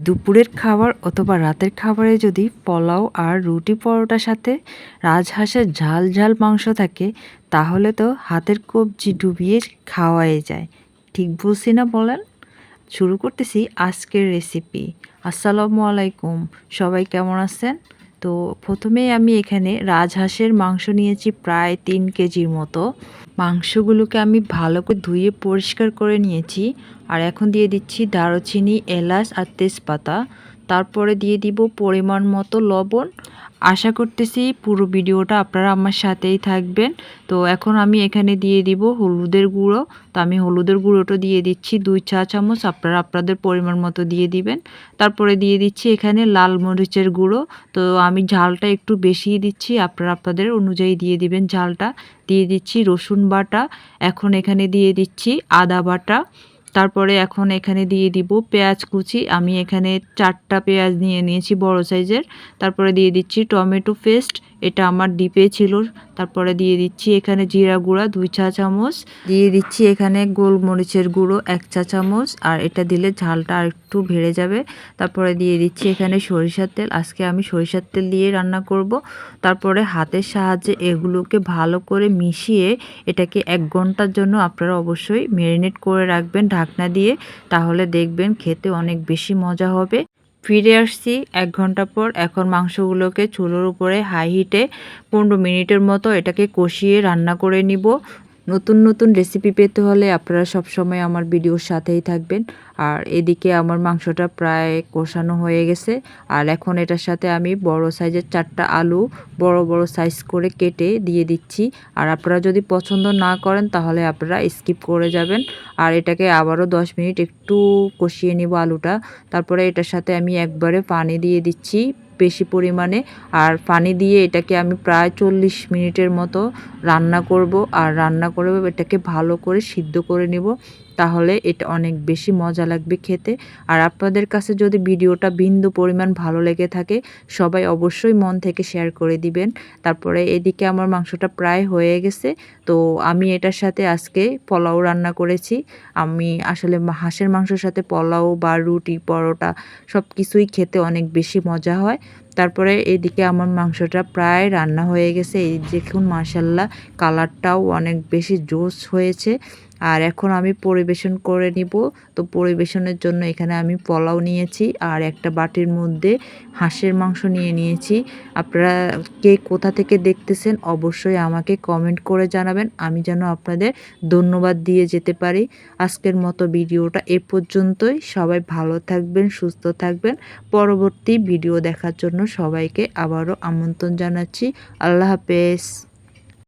দুপুরের খাবার অথবা রাতের খাবারে যদি পোলাও আর রুটি পরোটার সাথে রাজহাঁসের ঝাল ঝাল মাংস থাকে, তাহলে তো হাতের কবজি ডুবিয়ে খাওয়াই যায়। ঠিক বলছি না বলেন? শুরু করতেছি আজকের রেসিপি আসসালামু আলাইকুম। সবাই কেমন আছেন? তো প্রথমেই আমি এখানে রাজহাঁসের মাংস নিয়েছি প্রায় তিন কেজির মতো। মাংসগুলোকে আমি ভালো করে ধুয়ে পরিষ্কার করে নিয়েছি। আর এখন দিয়ে দিচ্ছি দারুচিনি, এলাচ আর তেজপাতা। তারপরে দিয়ে দিব পরিমাণ মতো লবণ আশা করতেছি পুরো ভিডিওটা আপনারা আমার সাথেই থাকবেন। তো এখন আমি এখানে দিয়ে দিব হলুদের গুঁড়ো। তো আমি হলুদের গুঁড়োটা দিয়ে দিচ্ছি দুই চা চামচ, আপনারা আপনাদের পরিমাণ মতো দিয়ে দিবেন। তারপরে দিয়ে দিচ্ছি এখানে লাল মরিচের গুঁড়ো। তো আমি ঝালটা একটু বেশিই দিচ্ছি, আপনারা আপনাদের অনুযায়ী দিয়ে দিবেন ঝালটা। দিয়ে দিচ্ছি রসুন বাটা। এখন এখানে দিয়ে দিচ্ছি আদা বাটা। তারপরে এখন এখানে দিয়ে দিব পেঁয়াজ কুচি। আমি এখানে চারটা পেঁয়াজ নিয়ে নিয়েছি বড় সাইজের। তারপরে দিয়ে দিচ্ছি টমেটো পেস্ট। এটা আমার ডিপে ছিল। তারপরে দিয়ে দিচ্ছি এখানে জিরা গুঁড়া, দুই চা চামচ। দিয়ে দিচ্ছি এখানে গোলমরিচের গুঁড়ো, এক চা চামচ। আর এটা দিলে ঝালটা আর একটু ভেড়ে যাবে। তারপরে দিয়ে দিচ্ছি এখানে সরিষার তেল। আজকে আমি সরিষার তেল দিয়ে রান্না করব। তারপরে হাতের সাহায্যে এগুলোকে ভালো করে মিশিয়ে এটাকে এক ঘণ্টার জন্য আপনারা অবশ্যই ম্যারিনেট করে রাখবেন ঢাকনা দিয়ে। তাহলে দেখবেন খেতে অনেক বেশি মজা হবে। ফিরে আসছি এক ঘণ্টা পর। এখন মাংসগুলোকে চুলোর উপরে হাই হিটে পনেরো মিনিটের মতো এটাকে কষিয়ে রান্না করে নিব। নতুন নতুন রেসিপি পেতে হলে আপনারা সবসময় আমার ভিডিওর সাথেই থাকবেন। আর এদিকে আমার মাংসটা প্রায় কষানো হয়ে গেছে। আর এখন এটার সাথে আমি বড় সাইজের চারটা আলু বড় বড় সাইজ করে কেটে দিয়ে দিচ্ছি। আর আপনারা যদি পছন্দ না করেন তাহলে আপনারা স্কিপ করে যাবেন। আর এটাকে আবারও 10 মিনিট একটু কষিয়ে নিব আলুটা। তারপরে এটার সাথে আমি একবারে পানি দিয়ে দিচ্ছি। বেশি পরিমাণে। আর পানি দিয়ে এটাকে আমি প্রায় চল্লিশ মিনিটের মতো রান্না করব। আর রান্না করে এটাকে ভালো করে সিদ্ধ করে নেব। তাহলে এটা অনেক বেশি মজা লাগবে খেতে। আর আপনাদের কাছে যদি ভিডিওটা বিন্দু পরিমাণ ভালো লেগে থাকে, সবাই অবশ্যই মন থেকে শেয়ার করে দিবেন। তারপরে এদিকে আমার মাংসটা প্রায় হয়ে গেছে, তো আমি এটার সাথে আজকে পোলাও রান্না করেছি। আমি আসলে হাঁসের মাংসের সাথে পোলাও বা রুটি, পরোটা সব কিছুই খেতে অনেক বেশি মজা হয়। তারপরে এদিকে আমার মাংসটা প্রায় রান্না হয়ে গেছে। এই দেখুন মার্শাল্লাহ কালারটাও অনেক বেশি জোস হয়েছে। আর এখন আমি পরিবেশন করে নিব। তো পরিবেশনের জন্য এখানে আমি পোলাও নিয়েছি আর একটা বাটির মধ্যে হাঁসের মাংস নিয়ে নিয়েছি। আপনারা কে কোথা থেকে দেখতেছেন অবশ্যই আমাকে কমেন্ট করে জানাবেন। আমি যেন আপনাদের ধন্যবাদ দিয়ে যেতে পারি। আজকের মতো ভিডিওটা এ পর্যন্তই। সবাই ভালো থাকবেন, সুস্থ থাকবেন। পরবর্তী ভিডিও দেখার জন্য সবাইকে আবারও আমন্ত্রণ জানাচ্ছি। আল্লাহ হাফেজ।